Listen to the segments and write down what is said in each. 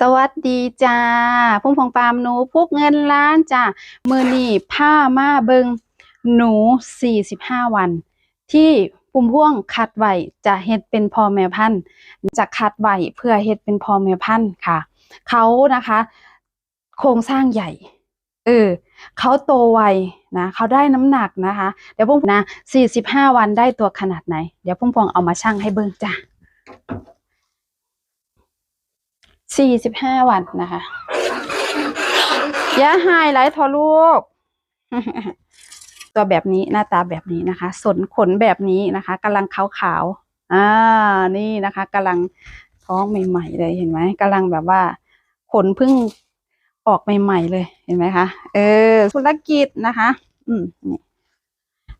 สวัสดีจ้าพุ่งพองปามหนูพุกเงินล้านจ้ามือนี่ผ้ามาเบิงหนู 45 วัน ที่ปุ่มพ่วงคัดไว้จะเฮ็ดเป็นพอแม่พันธุ์จะคัดไว้เพื่อเฮ็ดเป็นพอแม่พันธุ์ค่ะ เขานะคะ โครงสร้างใหญ่เออเขาโตไวนะเขาได้น้ำหนักนะคะ เดี๋ยวพุ่งนะ45 วันได้ตัวขนาดไหน เดี๋ยวพุ่งพวงเอามาชั่งให้เบิ่งจ้าะ45วันนะคะอย่าหายไหลทอลูก ตัวแบบนี้หน้าตาแบบนี้นะคะ สนขนแบบนี้นะคะกำลังขาวๆอ่านี่นะคะกำลังท้องใหม่ๆเลยเห็นไหมกำลังแบบว่า ขนเพิ่งออกใหม่ๆเลยเห็นไหมคะ เออธุรกิจนะคะ อืมนี่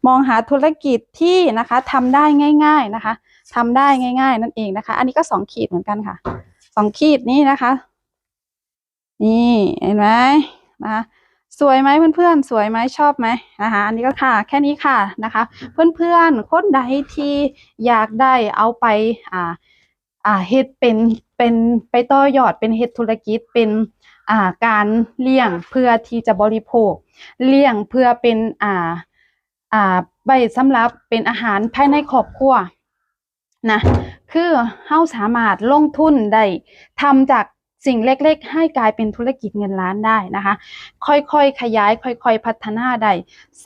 มองหาธุรกิจที่นะคะทำได้ง่าย ๆนะคะทำได้ง่าย ๆ นั่นเองนะคะ อันนี้ก็สองขีดเหมือนกันค่ะสองขีดนี้นะคะ นี่เห็นไหมนะคะสวยไหมเพื่อนๆ สวยไหมชอบไหมนะคะอันนี้ก็ค่ะ แค่นี้ค่ะนะคะ เพื่อนๆคนใดที่อยากได้เอาไปอ่าอ่าเฮ็ดเป็นเป็นไปต่อยอดเป็นเฮ็ดธุรกิจเป็นอ่าการเลี้ยงเพื่อที่จะบริโภค เลี้ยงเพื่อเป็นอ่า อ่าใบสำหรับเป็นอาหารภายในครอบครัวนะคือเฮาสามารถลงทุนได้ทำจากสิ่งเล็กๆ ให้กลายเป็นธุรกิจเงินล้านได้นะคะ ค่อยๆ ขยาย ค่อยๆ พัฒนาได้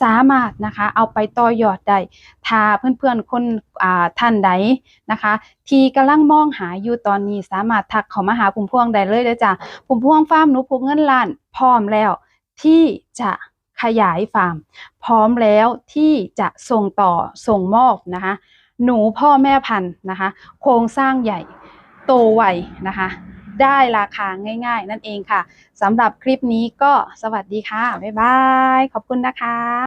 สามารถนะคะเอาไปต่อยอดได้ถ้าเพื่อนๆ คนอ่าท่านใดนะคะ ที่กำลังมองหาอยู่ตอนนี้สามารถทักเขามาหาพุ่มพวงได้เลยเด้อจ้ะพุ่มพวงฟาร์มหนูพุกเงินล้านพร้อมแล้วที่จะ ขยายฟาร์ม พร้อมแล้วที่จะส่งต่อส่งมอบนะคะ หนูพ่อแม่พันธุ์นะคะ โครงสร้างใหญ่โตไวนะคะ ได้ราคาง่าย ๆ นั่นเองค่ะสำหรับคลิปนี้ก็สวัสดีค่ะ บ๊ายบาย ขอบคุณนะคะ